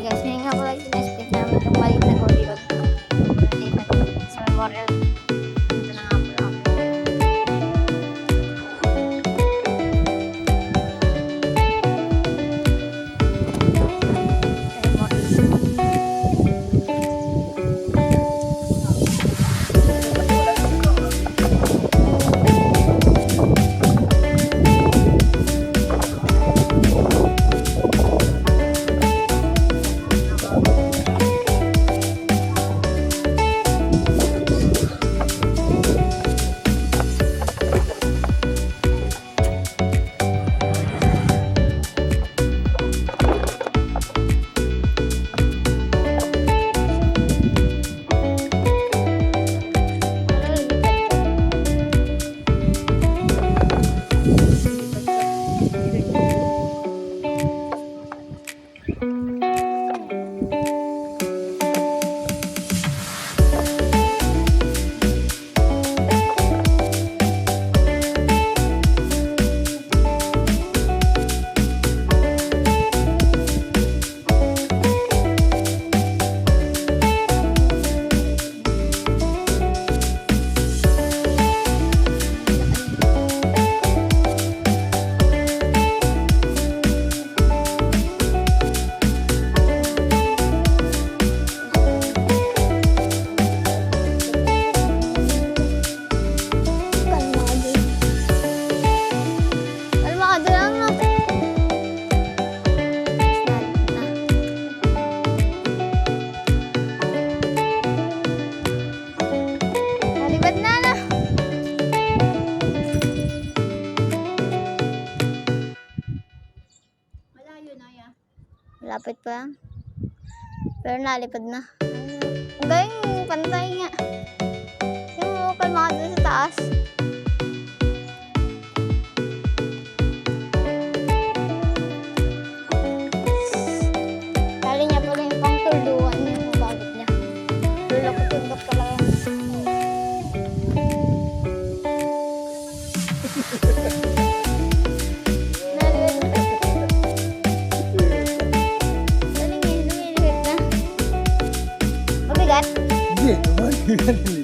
guys, ngayon nga pala guys, bigla mo itong Lapit pa lang. Pero nalipad na. Ang galing, pantay nga. Yung kalmado sa taas. Oye, no,